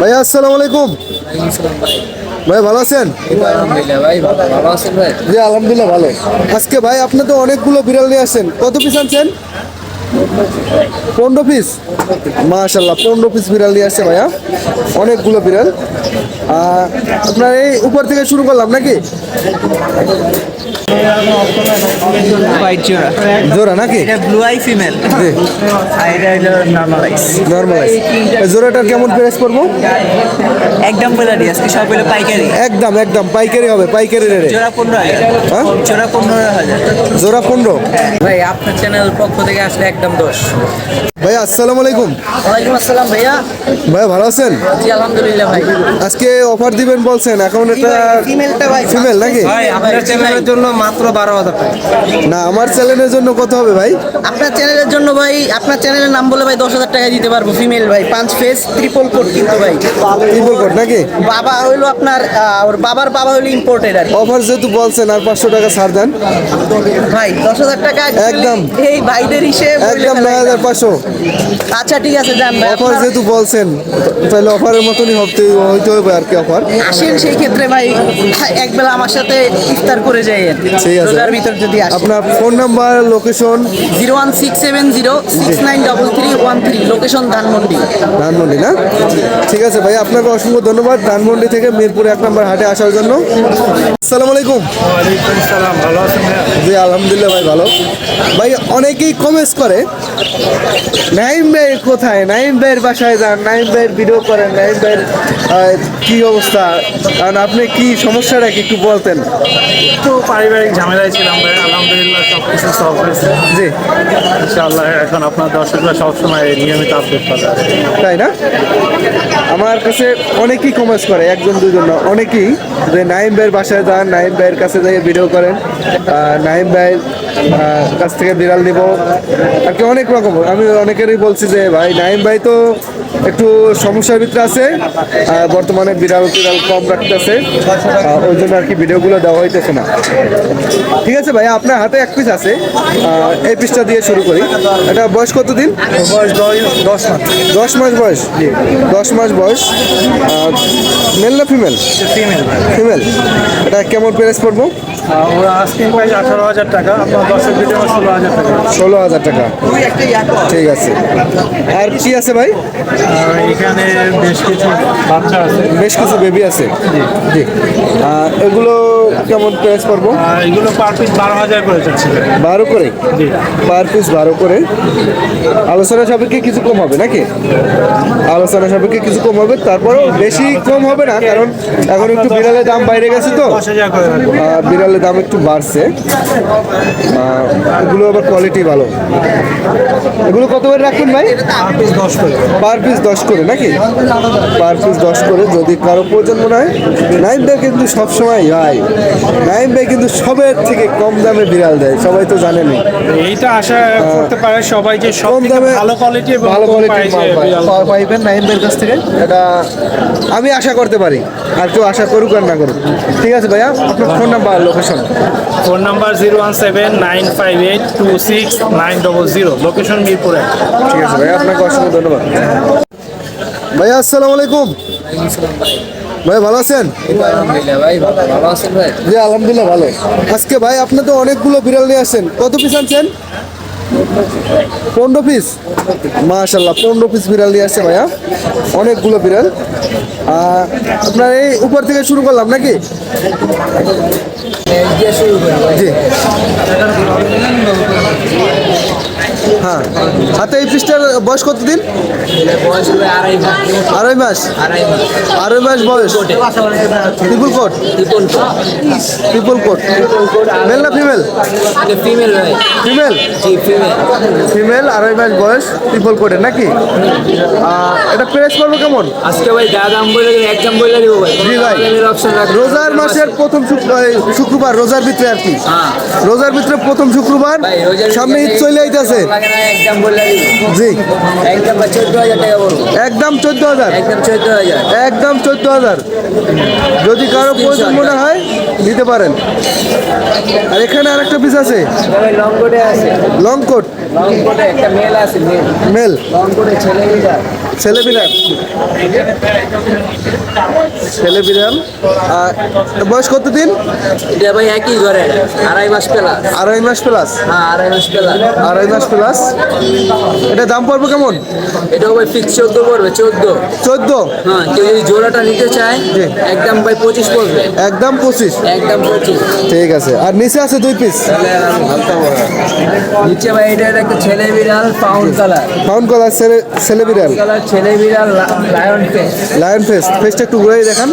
ভাইয়া আসসালামু আলাইকুম। ভাই ভালো আছেন? জি আলহামদুলিল্লাহ ভালো। আজকে ভাই আপনি তো অনেকগুলো বিড়াল নিয়ে আসেন কত পিস আনছেন? পনেরো পিস মাশাল্লাহ পনেরো পিস বিড়াল নিয়ে আসছে ভাইয়া। অনেকগুলো বিড়াল। আপনার এই উপর থেকে শুরু করলাম নাকি? জোড়া। নাকি? ব্লু আই ফিমেল জোড়াটার কেমন প্রাইস পড়ব? একদম বলে আজকে সব হলো পাইকারি। একদম একদম পাইকারি হবে পাইকারি রেটে জোড়া পনেরো হাজার। হ্যাঁ? জোড়া পনেরো হাজার। জোড়া পনেরো। ভাই আপনার চ্যানেল পক্ষ থেকে আসলে একদম দোষ ভাইয়া আসসালামু আলাইকুম। ওয়ালাইকুম আসসালাম ভাইয়া। ভাইয়া ভালো আছেন? জি আলহামদুলিল্লাহ ভাই। আজকে অফার দিবেন বলছেন এখন এটা ফিমেলটা ভাই। ফিমেল নাকি? ভাই আপনার চ্যানেলের জন্য মাত্র বারো হাজার টাকা। না আমার চ্যানেলের জন্য কত হবে ভাই? আপনার চ্যানেলের জন্য ভাই আপনার চ্যানেলের নাম বলে ভাই দশ হাজার টাকা দিতে পারব ফিমেল ভাই। পাঁচ ফেস ট্রিপল কোড কিন্তু ভাই। ট্রিপল কোড নাকি? বাবা হইল আপনার ওর বাবার বাবা হইল ইম্পোর্টেড আর অফার যেহেতু বলছেন আর পাঁচশো টাকা ছাড় দেন। ভাই দশ হাজার টাকা একদম। এই ভাইদের হিসেবে একদম নয় হাজার পাঁচশো। আচ্ছা ঠিক আছে যান ভাই অফার যেহেতু বলছেন তাহলে অফারের মতনই হতে হইতে হবে আর কি অফার। আসেন সেই ক্ষেত্রে ভাই এক বেলা আমার সাথে ইফতার করে যাই ঠিক আছে। রোজার ভিতর যদি আসে আপনার phone number location? Zero one six seven zero six nine double three one three location Dhanmondi. Dhanmondi না? ঠিক আছে ভাই আপনাকে অসংখ্য ধন্যবাদ ধানমন্ডি থেকে মিরপুর এক নম্বর হাটে আসার জন্য। আসসালামু আলাইকুম। ওয়ালাইকুম সালাম ভালো আছেন? জি আলহামদুলিল্লাহ ভাই ভালো। ভাই অনেকেই কমেন্টস করে নাইম ভাই কোথায়? নাইম ভাইয়ের বাসায় যান নাইম ভাইয়ের ভিডিও করেন নাইম ভাইয়ের কি অবস্থা? কারণ আপনি কি সমস্যাটা কি একটু বলতেন? একটু পারিবারিক ঝামেলায় ছিলাম ভাই আলহামদুলিল্লাহ সব কিছু সলভ হয়েছে। জি। ইনশাআল্লাহ এখন আপনার দর্শকরা সবসময় নিয়মিত আপডেট পাবে। তাই না? আমার কাছে অনেকেই কমেন্টস করে একজন দুজন অনেকেই যে নাইম ভাইয়ের বাসায় যান নাইম ভাইয়ের কাছে যাই ভিডিও করেন। নাইম ভাইয়ের কাছ থেকে বিড়াল দিব আর কি অনেক রকম। আমি অনেকেরই বলছি যে, ভাই, নাইম ভাই তো একটু সমস্যার ভিতরে আছে। বর্তমানে বিড়াল টিড়াল কম রাখতেছে। ওই জন্য আর কি ভিডিওগুলো দেওয়া হইতেছে না। ঠিক আছে ভাই আপনার হাতে এক পিস আছে। এই পিসটা দিয়ে শুরু করি। এটা বয়স কতদিন বয়স দশ মাস। দশ মাস বয়স দশ মাস বয়স। মেল না ফিমেল ফিমেল ফিমেল এটা কেমন প্রাইস পড়ব? ওরা আস্কিং প্রাইস আঠারো হাজার টাকা আপনার ভিডিও ষোলো হাজার টাকা। ষোলো হাজার টাকা। ঠিক আছে। আর কি আছে ভাই? এখানে বেশ কিছু বাচ্চা আছে। বেশ কিছু বেবি আছে। জি। এগুলো কেমন প্রাইস পড়ব? এগুলো পার পিস বারো হাজার করে চাচ্ছি। বারো করে? জি। পার পিস বারো করে। আলোচনা সাপেক্ষে কিছু কম হবে নাকি? আলোচনা সাপেক্ষে কিছু কম হবে তারপরেও বেশি কম হবে না কারণ এখন একটু বিড়ালের দাম বাইরে গেছে তো। বিড়ালের দাম একটু বাড়ছে। এগুলো আবার কোয়ালিটি ভালো। এগুলো কত করে রাখবেন ভাই? পার পিস দশ করে নাকি? পার পিস দশ করে যদি কারও প্রয়োজন মনে হয় নাইম ভাই কিন্তু সবসময় হয়। নাইম ভাই কিন্তু সবের থেকে কম দামে বিড়াল দেয় সবাই তো জানেনই। এইটা আশা করতে পারে সবাই যে সব কম দামে ভালো কোয়ালিটি ভালো কোয়ালিটি পাইবেন নাইম ভাইয়ের কাছ থেকে। এটা আমি আশা করতে পারি। আর কেউ আশা করুক আর না করুক। ঠিক আছে ভাইয়া আপনার phone number location phone number zero one seven nine five eight two six nine double zero. Location মিরপুরে। ঠিক আছে ভাইয়া আপনাকে অসংখ্য ধন্যবাদ। ভাইয়া আসসালামু আলাইকুম। ভাই ভালো আছেন? ভাই ভালো ভালো আছেন ভাই? জি আলহামদুলিল্লাহ ভালো। আজকে ভাই আপনি তো অনেকগুলো বিড়াল নিয়ে আসছেন। কত পিস আনছেন? পনেরো পিস মাশাল্লাহ পনেরো পিস বিড়াল নিয়ে আসছে ভাইয়া। অনেকগুলো বিড়াল। আপনার এই উপর থেকে শুরু করলাম নাকি? দিয়ে শুরু করি ভাই জি। হ্যাঁ। হাতে এই পিসটার বয়স কতদিন? আড়াই মাস। আড়াই মাস আড়াই মাস বয়স। Triple coat triple coat male না female female female female female আড়াই মাস বয়স ট্রিপল কোটের নাকি? এটা প্রাইস পড়বে কেমন? আজকে ভাই যা দাম বলে দিলে একদম বলে দিব ভাই। জি ভাই। রোজার মাসের প্রথম শুক্রবার রোজার ভিতরে আর কি? হ্যাঁ। রোজার ভিতরে প্রথম শুক্রবার সামনে ঈদ চলে আইতেছে। জি। একদম চোদ্দ হাজার টাকা বলব। একদম চোদ্দ হাজার? একদম চোদ্দ হাজার। একদম চোদ্দ হাজার। যদি কারও প্রয়োজন মনে হয় নিতে পারেন। আর এখানে আরেকটা পিস আছে। লং কোটে আছে। লং কোট লং কোটে একটা মেল আছে মেল মেল লং কোটে ছেলে ছেলে বিড়াল? ছেলে বিড়াল। আর বয়স কত দিন এটা ভাই একই ঘরে আড়াই মাস প্লাস আড়াই মাস প্লাস হ্যাঁ আড়াই মাস প্লাস আড়াই মাস প্লাস এটা দাম পড়বে কেমন? এটাও ভাই ফিক্স চোদ্দ পড়বে চোদ্দ। চোদ্দ? হ্যাঁ কেউ যদি জোড়াটা নিতে চায় একদম ভাই পঁচিশ পড়বে। একদম পঁচিশ? একদম পঁচিশ। ঠিক আছে। আর নিচে আছে দুই পিস নিচে ভাই এটা একটা ছেলে বিড়াল পাউন্ড কালার ফাউন্ড কলার ছেলে ছেলে বিড়াল। কালার ছেলে বিড়াল লায়ন ফেস লায়ন ফেস ফেসটা একটু ঘুরে দেখান।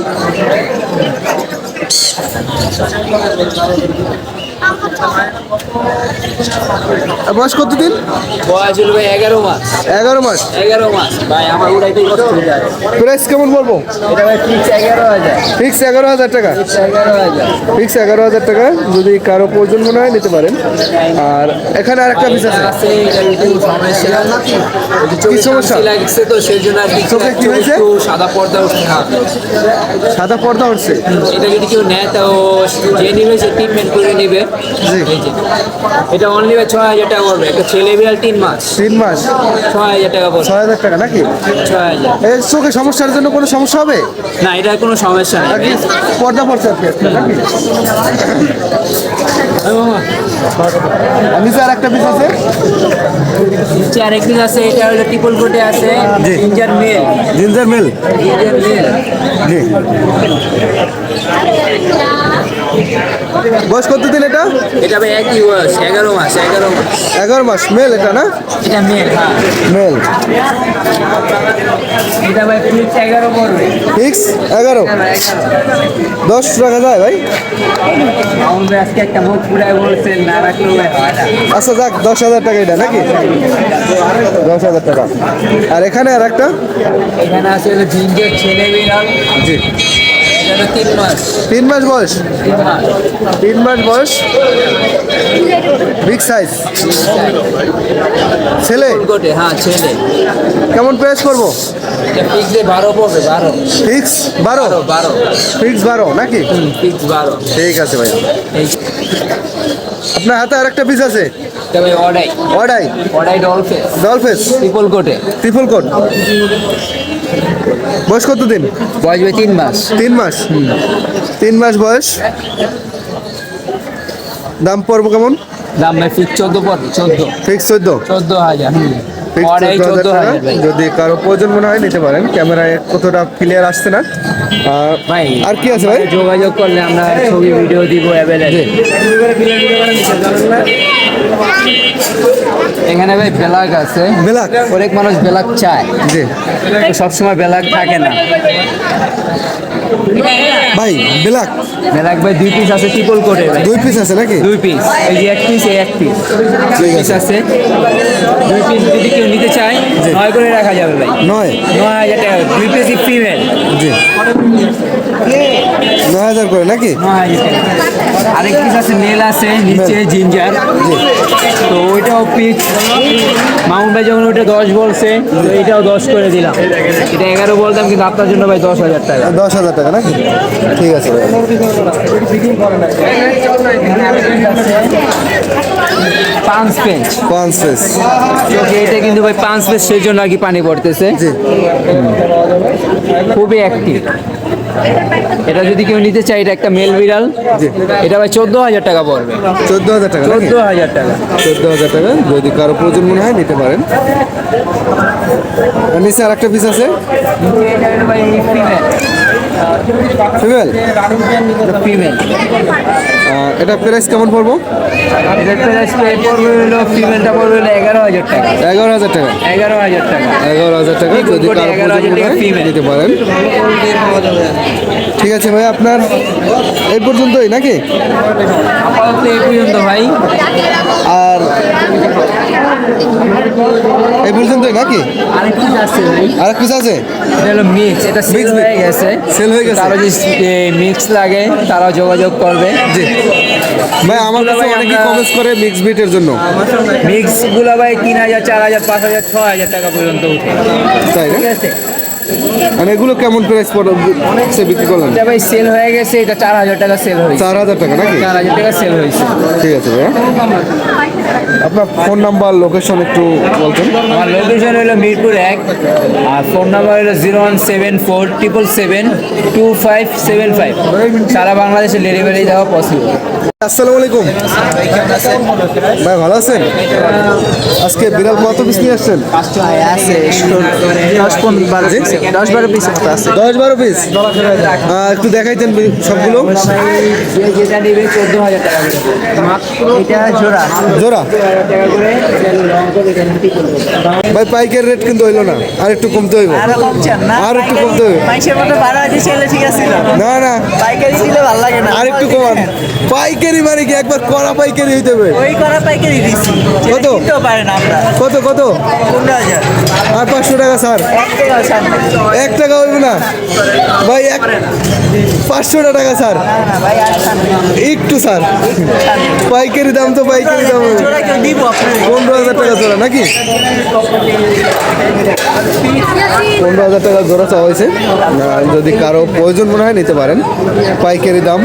বয়স কত দিন বয়স হলো ভাই এগারো মাস। এগারো মাস। এগারো মাস। ভাই আমার উড়াইতেই কষ্ট হয়ে যায়। প্রাইস কেমন বলব? এটা ভাই ফিক্স এগারো হাজার। ফিক্স এগারো হাজার টাকা? ফিক্স এগারো হাজার। টাকা যদি কারও প্রয়োজন মনে হয় নিতে পারেন। আর এখানে আর একটা পিস আছে কি সমস্যা? লাগছে তো সেই জন্য চোখে কি হয়েছে? সাদা পর্দা উঠছে না সাদা পর্দা উঠছে। এটা যদি কেউ নেয় তো যে নিবে সে ট্রিটমেন্ট করে নিবে। এটা অনলি ছয় হাজার টাকা পড়বে। একটা ছেলে বিড়াল তিন মাস। তিন মাস। ছয় হাজার টাকা পড়বে। ছয় হাজার টাকা নাকি? ছয় হাজার। এই চোখে সমস্যার জন্য কোনো সমস্যা হবে? না এটার কোনো সমস্যা নেই। পর্দা পড়ছে আর নাকি? আর নিচে আর একটা পিস আছে। নিচে আরেকদিন আছে এটা হলো ট্রিপল কোটে আছে। Ginger male ginger meal ginger male জি। বয়স কত দিন এটা? এটা ভাই একই বয়স এগারো মাস এগারো মাস। এগারো মাস মেল এটা না? এটা মেল হ্যাঁ। মেল এটা ভাই ফিক্স এগারো পড়বে। ফিক্স এগারো? দশ টাকা যায় ভাই। আজকে একটা মুখ পুরাই বলছেন না রাখলেও ভাই হয় আচ্ছা যাক দশ হাজার টাকা এটা নাকি? দশ হাজার টাকা। আর এখানে আর একটা এখানে আছে হলো জিঞ্জার ছেলে বিড়াল। জি। তিন মাস। বয়স? তিন মাস। বয়স? বিগ সাইজ ছেলে? হ্যাঁ ছেলে। কেমন প্রাইস করব বারো পড়বে বারো। ফিক্স বারো? বারো ফিক্স বারো নাকি? ফিক্স বারো। ঠিক আছে ভাই আপনার হাতে আর একটা পিস আছে অডাই অডাই অডাই ডলফে ডলফেস ট্রিপল কোটে। Triple coat? বয়স কত দিন? বয়স ভাই তিন মাস। তিন মাস? তিন মাস বয়স। দাম পড়ব কেমন? দাম ভাই ফিক্স চোদ্দ পড়বে চোদ্দ। ফিক্স চোদ্দ? চোদ্দ হাজার যদি কারও প্রয়োজন মনে হয় নিতে পারেন। ক্যামেরায় কতটা ক্লিয়ার আসছে না? আর কি আছে ভাই? যোগাযোগ করলে আমরা ছবি ভিডিও দিব অ্যাভেলেবল এখানে ভাই ব্ল্যাক আছে। ব্ল্যাক? অনেক মানুষ ব্ল্যাক চায়। জি। সবসময় ব্ল্যাক থাকে না। ভাই ব্ল্যাক ব্ল্যাক ভাই দুই পিস আছে ট্রিপল কোটে ভাই। দুই পিস আছে নাকি? দুই পিস এই যে এক পিস এই এক পিস দুই পিস আছে। দুই পিস যদি কেউ নিতে চায় নয় করে রাখা যাবে ভাই। নয়? নয় হাজার টাকা দুই পিস ফিমেল জি। নয় হাজার করে নাকি? নয় হাজার টাকা। আরেক পিস আছে মেল আছে নিচে জিঞ্জার তো ওইটাও পিস মাউন্ট ভাই যখন ওইটা দশ বলছে এটাও দশ করে দিলাম। এটা এগারো বলতাম কিন্তু আপনার জন্য ভাই দশ হাজার টাকা। দশ হাজার টাকা নাকি? ঠিক আছে পাঁচ পেঞ্চ পাঁচ এটা কিন্তু ভাই পাঁচ পেজ সেই জন্য আর কি পানি পড়তেছে। খুবই অ্যাক্টিভ এটা যদি কেউ নিতে চায় এটা একটা মেল বিড়াল। এটা ভাই চোদ্দ হাজার টাকা পড়বে। চোদ্দ হাজার টাকা চোদ্দ হাজার টাকা। চোদ্দ হাজার টাকা যদি কারও প্রয়োজন মনে হয় নিতে পারেন। নিচে আর একটা পিস আছে। এটা ফিমেল ফিমেল ফিমেল এটা প্রাইস কেমন পড়ব? এটার প্রাইস পড়বে হলো ফিমেলটা পড়বে হলো এগারো হাজার টাকা। এগারো হাজার টাকা। এগারো হাজার টাকা। এগারো হাজার টাকা যদি কারও 11,000 প্রয়োজন মনে হয় নিতে পারেন। আছে ভাই আপনার এই পর্যন্তই নাকি? এই পর্যন্ত ভাই। আর এই পর্যন্তই নাকি? আরেক পিস আছে ভাই। পিস আছে? এটা হলো মিক্স এটা হয়ে গেছে। Sell হয়ে গেছে? তারা যদি মিক্স লাগে তারাও যোগাযোগ করবে। জি। ভাই আমার কাছে ভাই অনেকেই কমেন্টস করে মিক্স বিটের জন্য। মিক্সগুলো ভাই তিন হাজার চার হাজার পাঁচ হাজার ছ হাজার টাকা পর্যন্ত উঠে। তাই ঠিক আছে? মানে এগুলো কেমন প্রাইস সে বিক্রি করলেন। এটা ভাই সেল হয়ে গেছে এটা চার হাজার টাকা সেল হয়েছে। চার হাজার টাকা নাকি? চার হাজার টাকা সেল হয়েছে। ঠিক আছে ভাইয়া। আপনার ফোন নাম্বার লোকেশন একটু বলতেন। আমার লোকেশন হলো মিরপুর এক আর ফোন নাম্বার হলো zero one seven four triple seven two five seven five সারা বাংলাদেশে ডেলিভারি দেওয়া পসিবল আসসালামু আলাইকুম। ভাই ভালো আছেন? আজকে বিড়াল কত পিস নিয়ে আসছেন? আছে দশ পনেরো বারো দশ বারো পিস আছে। দশ বারো পিস একটু দেখাইতেন সবগুলো। যেটা নেবে চোদ্দ হাজার টাকা এটা জোড়া। জোড়া? টাকা করে লং করে এখানে ঠিক করব। ভাই পাইকের রেট কিন্তু হইল না। আর একটু কমতে হইব। আরও আর একটু কমতে হবে। মাইসের মতো বারো হাজার ছেলে ঠিক আছে। না না। পাইকারি দিলে ভালো লাগে না। আর একটু কমান। পাইকারি মানে কি? একবার কড়া পাইকারি হইতে হবে। ওই করা পাইকারি দিচ্ছি কত? কত কত? পনেরো হাজার। আর পাঁচশো টাকা স্যার এক টাকা হইবে না। ভাই, এক পাঁচশো টাকা, স্যার। একটু, স্যার। পাইকারি দাম তো পাইকারি দাম পনেরো হাজার টাকা জোড়া, নাকি? পনেরো হাজার টাকা জোড়া চাওয়া হয়েছে। যদি কারও প্রয়োজন মনে হয় নিতে পারেন। পাইকারি দাম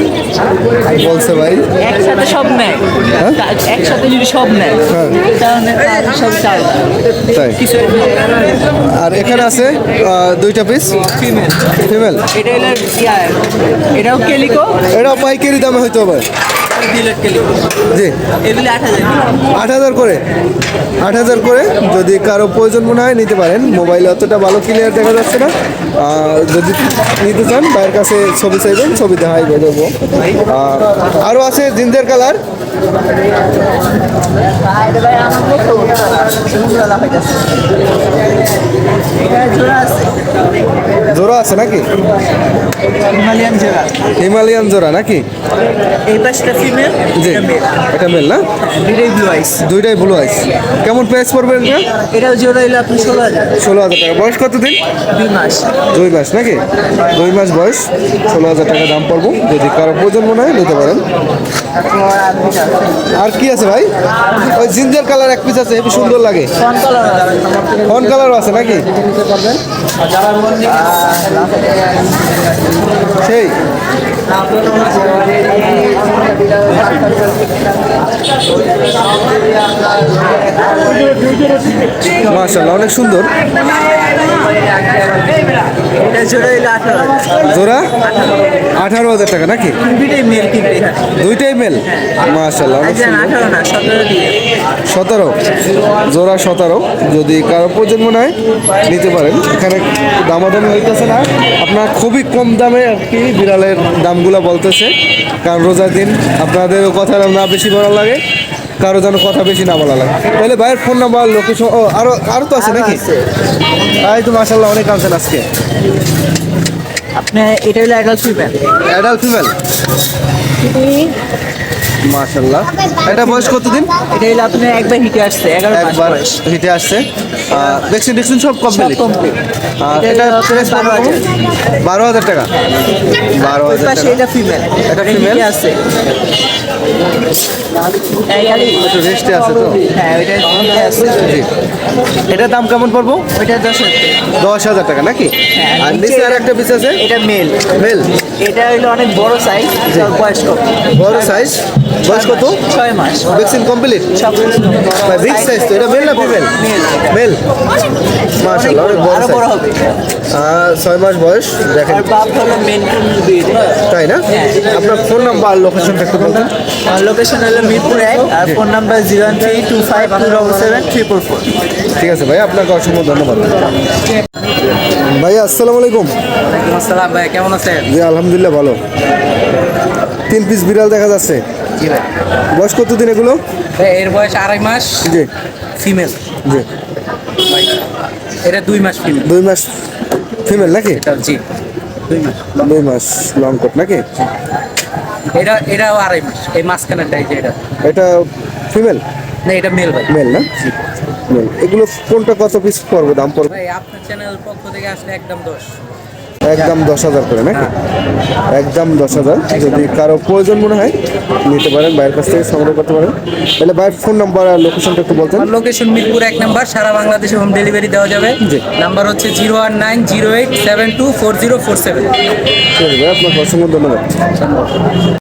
বলছে ভাই। একসাথে সব নেয়। হ্যাঁ? একসাথে যদি সব নেয় হ্যাঁ। তাই? আর এখানে আছে দুইটা পিস ফিমেল ফিমেল এটা হলো এটাও কেলিকো। এটাও পাইকারি দামে হইতে হবে। জি। আট হাজার। করে। আট হাজার করে যদি কারও প্রয়োজন মনে হয় নিতে পারেন। মোবাইলে অতটা ভালো ক্লিয়ার দেখা যাচ্ছে না। যদি নিতে চান ভাইয়ের কাছে ছবি চাইবেন ছবি দেখাই দেবো। আরও আছে জিঞ্জার কালার। জোড়া আছে নাকি? হিমালয়ান জোড়া। হিমালয়ান জোড়া নাকি? এই পাশটা ফিমেল জি এটা মেল না? দুটোই ব্লু আইস দুইটাই ব্লু আইস কেমন প্রাইস পড়বে এটা? এটাও জোড়া হইল আপনি ষোলো হাজার। ষোলো হাজার টাকা। বয়স কত দিন দুই মাস। দুই মাস নাকি? দুই মাস বয়স। ষোলো হাজার টাকা দাম পড়ব। যদি কারও প্রয়োজন মনে হয় নিতে পারেন। আর কি আছে ভাই? ওই জিঞ্জার কালার এক পিস আছে সুন্দর লাগে? ফোন কালার আছে নাকি? সেই। মাশাল্লাহ অনেক সুন্দর। জোড়া আঠারো হাজার টাকা নাকি? দুইটাই মেল মাশাল্লাহ অনেক সতেরো। জোড়া সতেরো। যদি কারও প্রয়োজন মনে হয় নিতে পারেন। এখানে দামাদামি হইতেছে না। আপনার খুবই কম দামে আর কি বিড়ালের দামগুলো বলতেছে। কারণ রোজার দিন আপনাদেরও কথা না বেশি বলা লাগে কারও যেন কথা বেশি না বলা লাগে। তাহলে ভাইয়ের ফোন নাম্বার লোকেশন ও আরও আরও তো আছে নাকি? তাই তো মাসাল্লাহ অনেক আনছেন আজকে। আপনি এটা হইল অ্যাডাল্ট ফিমেল অ্যাডাল্ট ফিমেল মাশাল্লাহ এটা বয়স কতদিন? এটা হইল আপনি একবার হিটে আসছে এগারো একবার হিটে আসছে। ভ্যাকসিন ট্যাকসিন সব সব কমপ্লিট কমপ্লিট এটা এটা প্রাইস বারো হাজার বারো হাজার টাকা। বারো হাজার টাকা। এটা ফিমেল এটা female? আছে। এই একটু রেস্টে আছে তো। হ্যাঁ ওইটা আছে। জি। এটার দাম কেমন পড়ব? ওইটা দশ হাজার টাকা। দশ হাজার টাকা নাকি? হ্যাঁ, আর নিচে আর একটা পিস আছে? এটা মেল মেল এটা হইল অনেক বড় সাইজ বয়স বড় সাইজ বয়স কত ছয় মাস। ভ্যাকসিন কমপ্লিট বিগ সাইজ তো? এটা মেল না ফিমেল মেল মাশাআল্লাহ অনেক বড় সাইজ ছয় মাস বয়স দেখেন। তাই না? আপনার ফোন নাম্বার আর লোকেশনটা একটু বলতেন লোকেশন হলো মিরপুর এক আর phone number zero one three two five two double seven triple four ঠিক আছে ভাই আপনাকে অসংখ্য ধন্যবাদ। ভাই আসসালামু আলাইকুম। আসসালাম ভাই কেমন আছেন? জি আলহামদুলিল্লাহ ভালো। তিন পিস বিড়াল দেখা যাচ্ছে। বয়স কতদিন এগুলো? এর বয়স আড়াই মাস। জি। ফিমেল জি। এটা দুই মাস ফিমেল দুই মাস ফিমেল নাকি? জি। দুই মাস। দুই মাস লং কোট নাকি? এটা এটাও আড়াই মাস। এই মাস মাঝখানেরটাই যে এটা। এটা ফিমেল না এটা মেল ভাই। মেল না? মেল এগুলো কোনটা কত পিস পড়বে দাম পড়বে? ভাই আপনার চ্যানেল পক্ষ থেকে আসলে একদম দশ। একদম দশ হাজার করে নাকি? একদম দশ হাজার। যদি কারও প্রয়োজন মনে হয় নিতে পারেন বাইরের কাছ থেকে সংগ্রহ করতে পারেন। তাহলে বাইরের ফোন নাম্বার আর লোকেশনটা একটু বলতেন। লোকেশন মিরপুর এক নাম্বার সারা বাংলাদেশে হোম ডেলিভারি দেওয়া যাবে। জি। নাম্বার হচ্ছে zero one nine zero eight seven two four zero four seven. ঠিক আছে ভাই আপনাকে অসংখ্য ধন্যবাদ।